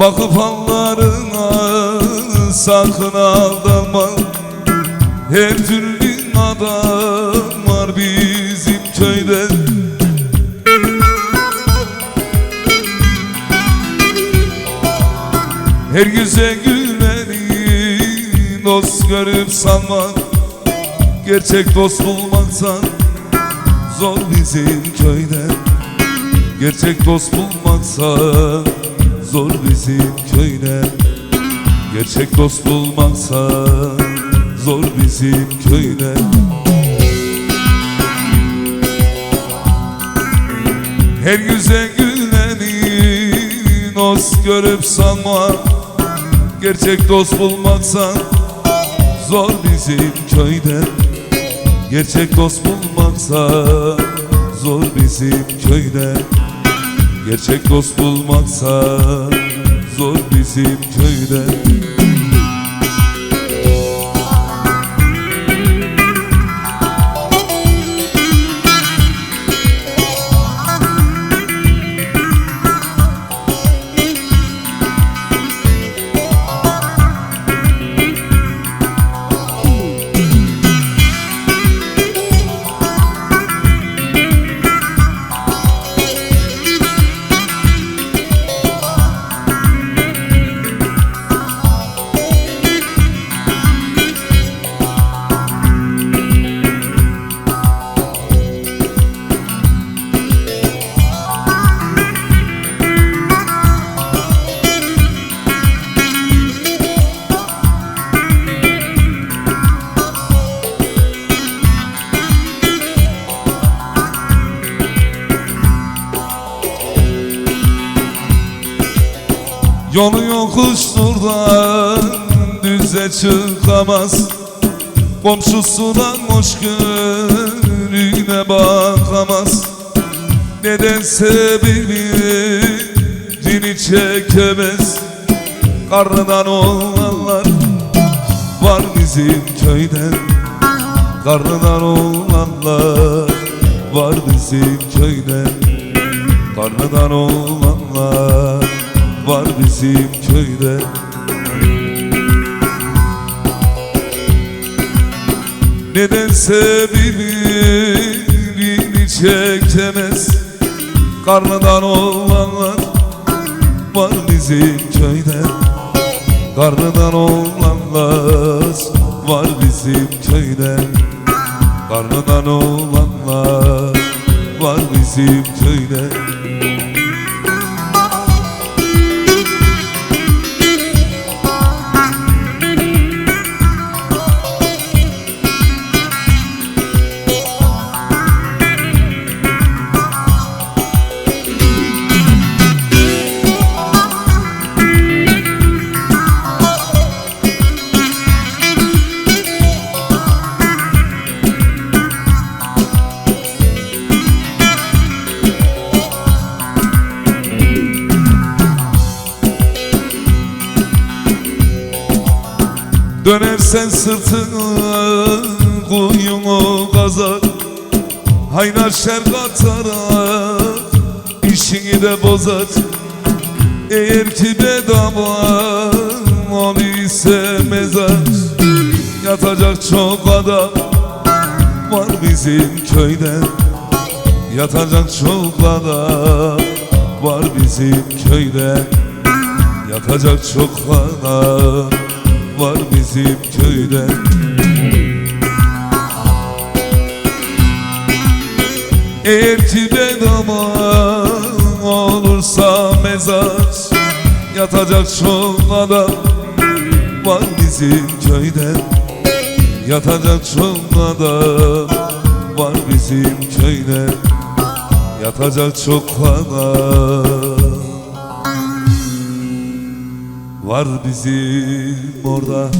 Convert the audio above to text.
Bakıp hallarına sakın aldanma Her türlü adam var bizim köyde. Her güzel güleni dost görüp sanma Gerçek dost bulmaksan zor bizim köyde. Gerçek dost bulmaksa zor bizim köyde. Gerçek dost bulmaksa zor bizim köyde. Her güzel güleni dost görüp sanma. Gerçek dost bulmaksa zor bizim köyde. Gerçek dost bulmaksa zor bizim köyde Gerçek dost bulmaksa zor bizim köyde Yolu yokuşturdan düze çıkamaz. Komşusuna hoş bakamaz. Nedense birbirini çekemez. Karnından olanlar var bizim köyde. Karnından olanlar var bizim köyde. Karnından olanlar var bizim köyde. Nedense birbirini çekemez. Karnından olanlar var bizim köyde. Karnından olanlar var bizim köyde. Karnından olanlar var bizim köyde Dönersen sırtını kuyumu kazar Haynar şer katarak işini de bozar Eğer ki bedava ol ise mezar Yatacak çok adam var bizim köyde Yatacak çok adam var bizim köyde Yatacak çok adam bizim köyde. Eğer bedava olursa mezar Yatacak çok adam var bizim köyde. Yatacak çok adam var bizim köyde. Yatacak çok adam var bizim orada